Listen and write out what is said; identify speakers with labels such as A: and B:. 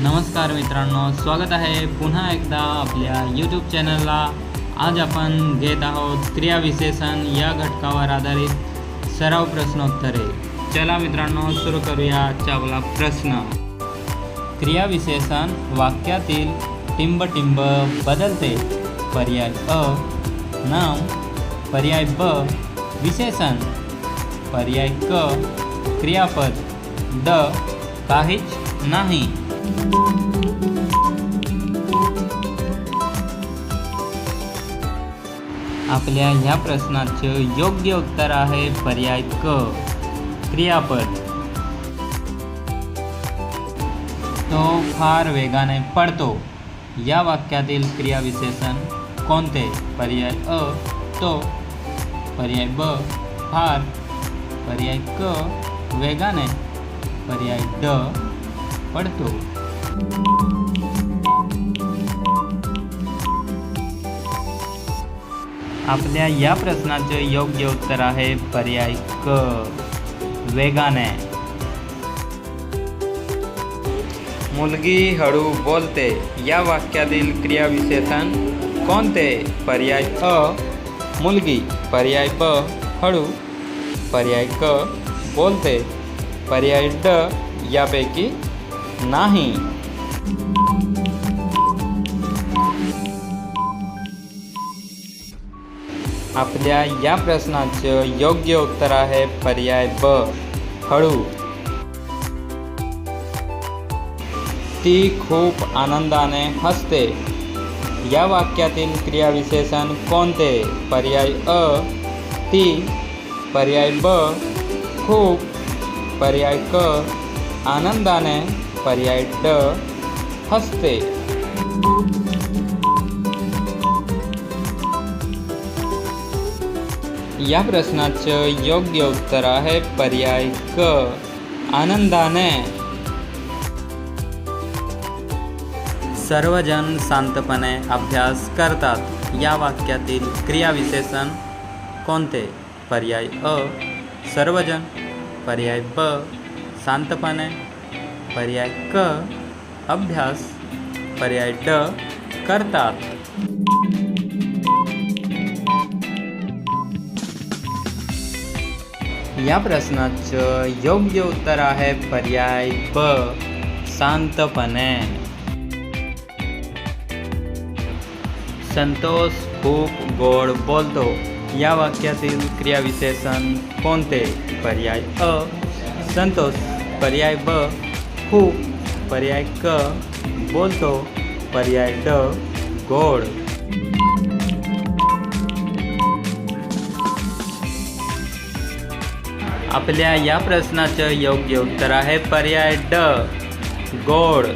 A: नमस्कार मित्रांनो स्वागत आहे पुन्हा एकदा आपल्या यूट्यूब चॅनलला आज आपण घेत आहोत क्रियाविशेषण या घटकावर आधारित सराव प्रश्नोत्तरे. चला मित्रांनो सुरू करूया आजचा आपला प्रश्न क्रियाविशेषण वाक्यातील टिंब-टिंब बदलते. पर्याय अ नाम. पर्याय ब विशेषण. पर्याय क क्रियापद. द काहीच नाही. आपल्या ह्या प्रश्नाचे योग्य उत्तर आहे पर्याय क. क्रियापद. तो फार वेगाने पडतो. या वाक्यातील क्रियाविशेषण कोणते? पर्याय अ तो. पर्याय ब फार. पर्याय क वेगाने. पर्याय ड पडतो. आपल्या या प्रश्नाचे योग्य उत्तर आहे पर्याय क. वेगाने. मुलगी हळू बोलते. या वाक्यातील क्रियाविशेषण कोणते? पर्याय अ. मुलगी. पर्याय ब. हळू. पर्याय क. बोलते. पर्याय ड. यापैकी नाही. आपल्या या प्रश्नाचं योग्य उत्तर आहे पर्याय ब हळू. ती खूप आनंदाने हसते. या वाक्यातील क्रियाविशेषण कोणते? पर्याय अ ती. पर्याय ब खूप. पर्याय क आनंदाने. पर्याय ड हसते या प्रश्नाचं योग्य उत्तर आहे पर्याय क आनंदाने सर्वजण शांतपणे अभ्यास करतात या वाक्यातील क्रियाविशेषण कोणते पर्याय अ सर्वजण पर्याय ब शांतपणे पर्याय क अभ्यास पर्याय ड करतात. या प्रश्नाचं योग्य उत्तर आहे पर्याय ब शांतपणे. संतोष खूप गोड बोलतो. या वाक्यातील क्रियाविशेषण कोणते? पर्याय अ संतोष. पर्याय ब खूप पर्याय क बोलतो पर्याय ड गोड. आपल्या या प्रश्नाचं योग्य उत्तर आहे पर्याय ड गोड.